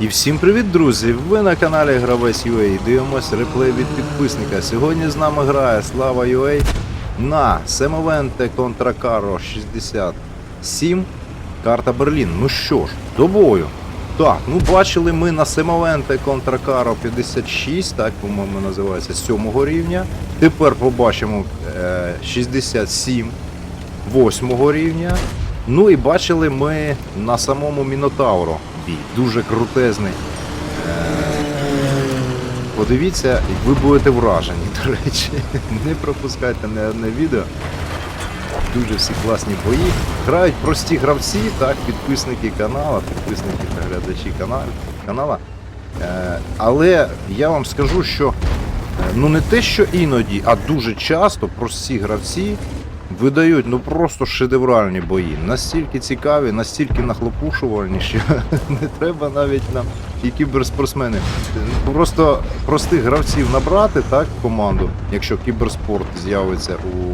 І всім привіт, друзі! Ви на каналі Гравець UA. Дивимось реплей від підписника. Сьогодні з нами грає Слава UA на Семовенте Контракаро 67. Карта Берлін. Ну що ж, до бою. Так, ну бачили ми на Семовенте Контракаро 56, так, по-моєму, називається 7 рівня. Тепер побачимо е, 67 8 рівня. Ну і бачили ми на самому Мінотавро бій. Дуже крутезний. Е, Подивіться, ви будете вражені, до речі. Не пропускайте не одне відео. Дуже всі класні бої. Грають прості гравці, так, підписники канала, підписники та глядачі каналу. Е, але я вам скажу, що е, ну не те, що іноді, а дуже часто прості гравці видають ну просто шедевральні бої. Настільки цікаві, настільки нахлопушувальні, що не треба навіть нам і кіберспортсмени. Просто простих гравців набрати так команду, якщо кіберспорт з'явиться у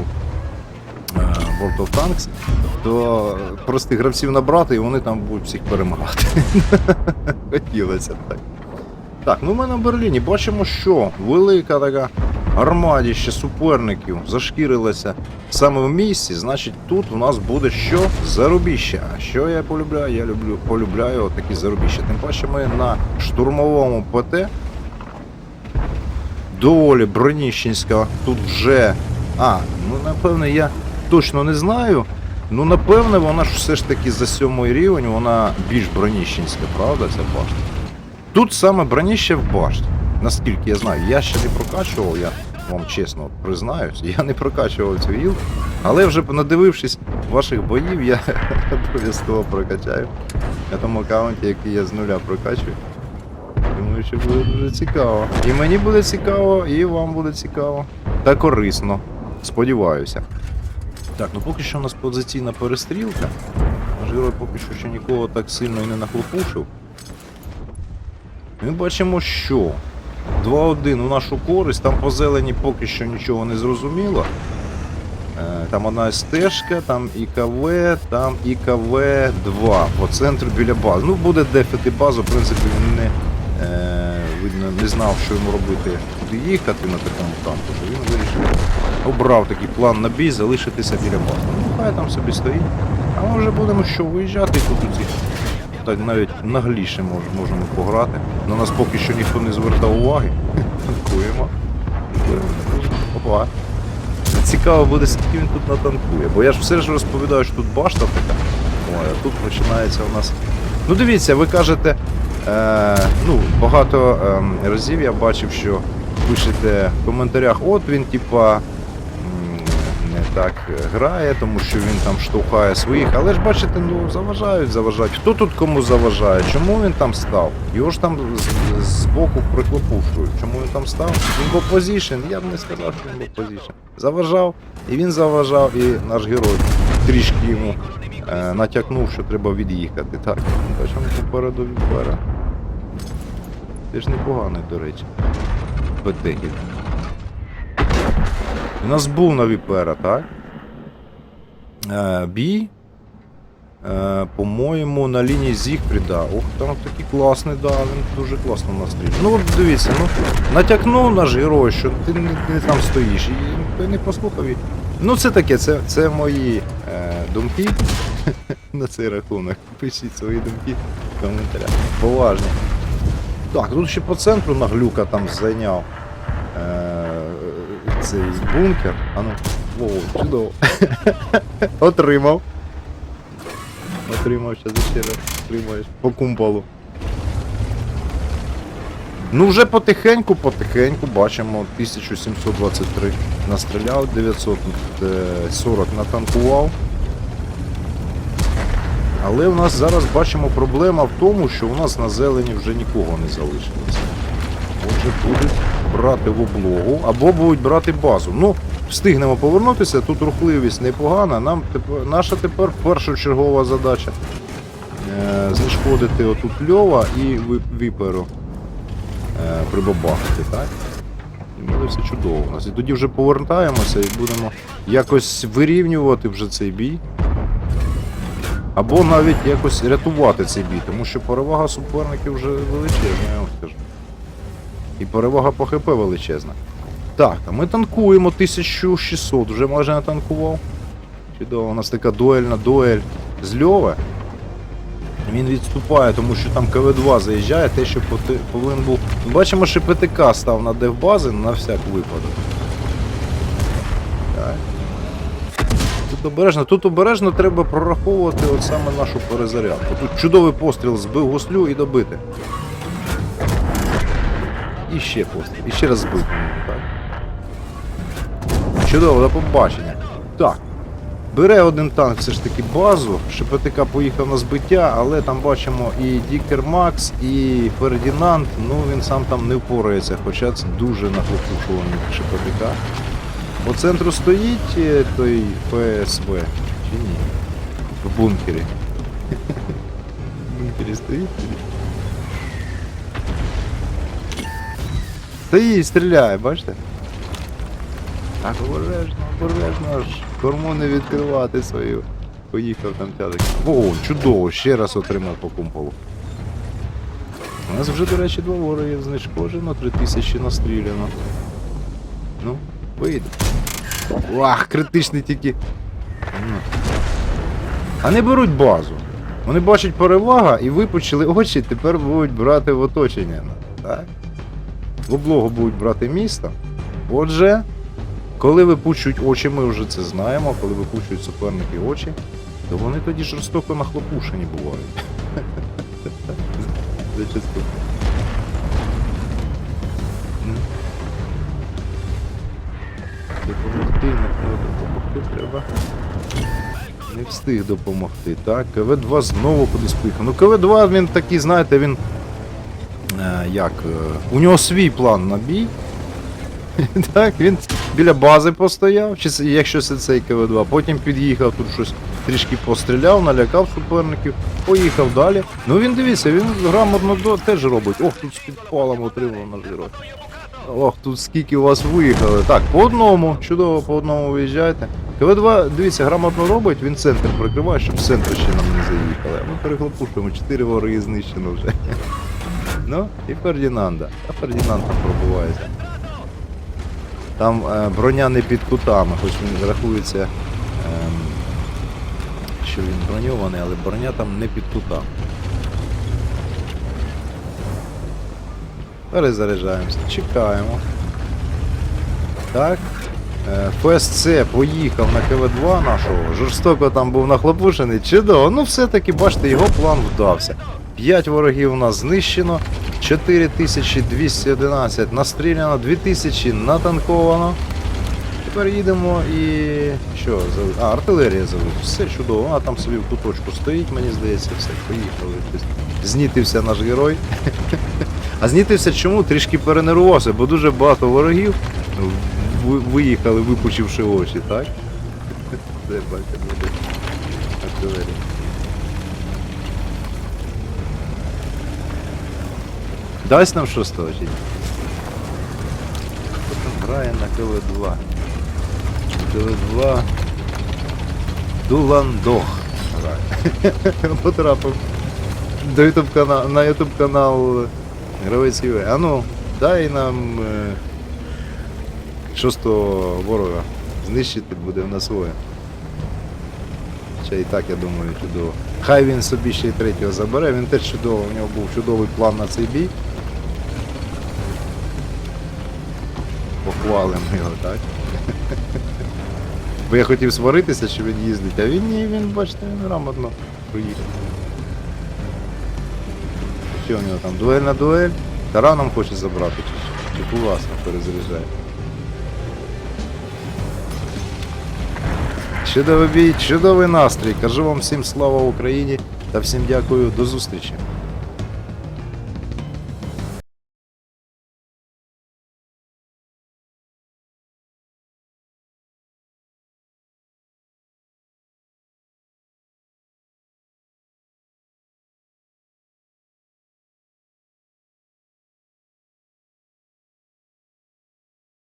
е, World of Tanks, то простих гравців набрати і вони там будуть всіх перемагати. Хотілося б так. Так, ну ми на Берліні бачимо, що велика така армадіще суперників зашкірилася саме в місці, значить тут у нас буде що? Зарубіще. А що я полюбляю? Я люблю, полюбляю такі зарубіща. Тим паче ми на штурмовому ПТ. Доволі броніщенська тут вже. А, ну напевне, я точно не знаю. Ну, напевне, вона ж все ж таки за сьомий рівень, вона більш броніщенська, правда, ця башта? Тут саме броніще в башті. Наскільки я знаю, я ще не прокачував, я вам чесно признаюсь, я не прокачував цю гілку, але вже надивившись ваших боїв, я обов'язково прокачаю на тому аккаунті, який я з нуля прокачую. Думаю, що буде дуже цікаво. І мені буде цікаво, і вам буде цікаво. Та корисно. Сподіваюся. Так, ну поки що у нас позиційна перестрілка. Наш герой поки що ще нікого так сильно і не нахлопушив. Ми бачимо, що 2-1 у нашу користь, там по зелені поки що нічого не зрозуміло. Е, Там одна стежка, там ІКВ, там ІКВ-2 по центру біля бази. Ну, буде дефити базу, в принципі, він не, е, видно, не знав, що йому робити, куди їхати на такому танку. Він вирішив, обрав такий план на бій, залишитися біля бази. Ну, хай там собі стоїть. А ми вже будемо що, виїжджати тут у ці так навіть нагліше мож, можемо пограти. На нас поки що ніхто не звертав уваги. Танкуємо. Опа. Цікаво буде, скільки він тут натанкує. Бо я ж все ж розповідаю, що тут башта така. Ой, а тут починається у нас. Ну дивіться, ви кажете, е, ну, багато е, разів я бачив, що пишете в коментарях, от він, типа. Так грає, тому що він там штовхає своїх, але ж бачите, ну заважають, заважають. Хто тут кому заважає? Чому він там став? Його ж там з, з боку приклопушують. Чому він там став? Він був позішн, я б не сказав, що він був позішн. Заважав, і він заважав, і наш герой трішки йому е, натякнув, що треба від'їхати. Так, бачимо попереду Віпера. Ти ж непоганий, до речі. Петехів. У нас був на Віпера, так? Е, бій. Е, по-моєму, на лінії Зігфріда. Ох, там такий класний, да, він дуже класно настріляв. Ну от дивіться, ну натякнув наш герой, що ти не, не там стоїш. І ти не послухав. І... Ну це таке, це, це мої е, думки на цей рахунок. Пишіть свої думки в коментарях. Поважні. Так, тут ще по центру наглюка там зайняв е, цей бункер. А ну, о, чудово. Отримав. Отримав, ще ще раз отримаєш. По кумполу. Ну вже потихеньку, потихеньку бачимо 1723 настріляв, 940 натанкував. Але у нас зараз бачимо проблема в тому, що у нас на зелені вже нікого не залишилося. Отже, будуть брати в облогу або будуть брати базу. Ну, встигнемо повернутися, тут рухливість непогана. Нам тепер, наша тепер першочергова задача е, знешкодити отут льова і віперу е, прибабахати, так? І буде все чудово у нас. І тоді вже повертаємося і будемо якось вирівнювати вже цей бій. або навіть якось рятувати цей бій, тому що перевага суперників вже величезна, я вам скажу. І перевага по ХП величезна. Так, а ми танкуємо 1600, вже майже натанкував. Чудово, у нас така дуельна дуель з Льова. Він відступає, тому що там КВ-2 заїжджає, те, що повинен був. Ми бачимо, що ПТК став на девбази на всяк випадок. Тут обережно, тут обережно треба прораховувати от саме нашу перезарядку. Тут чудовий постріл збив гуслю і добити. І ще постріл. І ще раз збив. Чудово, до побачення. Так. Бере один танк все ж таки базу. ШПТК поїхав на збиття, але там бачимо і Дікер Макс, і Фердінанд. Ну він сам там не впорається, хоча це дуже нахлопушуваний ШПТК. По центру стоїть е, той ФСБ, чи ні? В бункері. В бункері стоїть? Стоїть, стріляє, бачите? Так, обережно, обережно аж корму не відкривати свою. Поїхав там тядик. О, чудово, ще раз отримав по кумполу. У нас вже, до речі, два вороги знешкоджено, 3000 настріляно. Ну, вийде. Вах, критичний тільки. Ну. А не беруть базу. Вони бачать перевага і випучили очі, тепер будуть брати в оточення. Так? В облогу будуть брати місто. Отже, коли випучують очі, ми вже це знаємо, коли випучують суперники очі, то вони тоді жорстоко нахлопушені бувають. Зачасту. Ну. Допомогти, не треба допомогти, треба. Не встиг допомогти. Так, КВ-2 знову кудись поїхав. Ну КВ-2 він такий, знаєте, він. Як. Е, у нього свій план на бій. Так, він біля бази постояв, чи якщо це цей КВ-2, потім під'їхав, тут щось трішки постріляв, налякав суперників, поїхав далі. Ну він дивіться, він грамотно до, теж робить. Ох, тут з підпалом отримав наш герой. Ох, тут скільки у вас виїхали. Так, по одному, чудово, по одному виїжджайте. КВ-2, дивіться, грамотно робить, він центр прикриває, щоб з центру ще нам не заїхали. А Ми перехлопушуємо, 4 вороги знищено вже. Ну, і Фердінанда. А Фердінанд там пробувається. Там е, броня не під кутами, хоч він рахується, ем, що він броньований, але броня там не під кутами. Перезаряджаємося, чекаємо. Так. Е, ФСЦ поїхав на КВ-2 нашого, жорстоко там був нахлопушений, чудово. Ну все-таки, бачите, його план вдався. 5 ворогів у нас знищено, 4211 настріляно, 2000 натанковано. Тепер їдемо і. що? А, артилерія залить. Все чудово. Вона там собі в куточку стоїть, мені здається, все, поїхали. Знітився наш герой. А знітився чому? Трішки перенервувався, бо дуже багато ворогів виїхали, випучивши очі, так? Де бачите, артилерія. Дасть нам шостого чи ні? Хто там грає на КВ-2? КВ-2 Дуландох грає. Потрапив до YouTube канал, на YouTube канал Гравець ЮВ. А ну, дай нам е, шостого ворога знищити буде в нас своє. Ще і так, я думаю, чудово. Хай він собі ще й третього забере, він теж чудово, у нього був чудовий план на цей бій. Похвалимо його, так? Бо я хотів сваритися, що він їздить, а він ні, він, бачите, він грамотно проїхав. Що у нього там? Дуель на дуель? Тараном хоче забрати чи що? Чи класно перезаряджає? Чудовий бій, чудовий настрій. Кажу вам всім слава Україні та всім дякую, до зустрічі.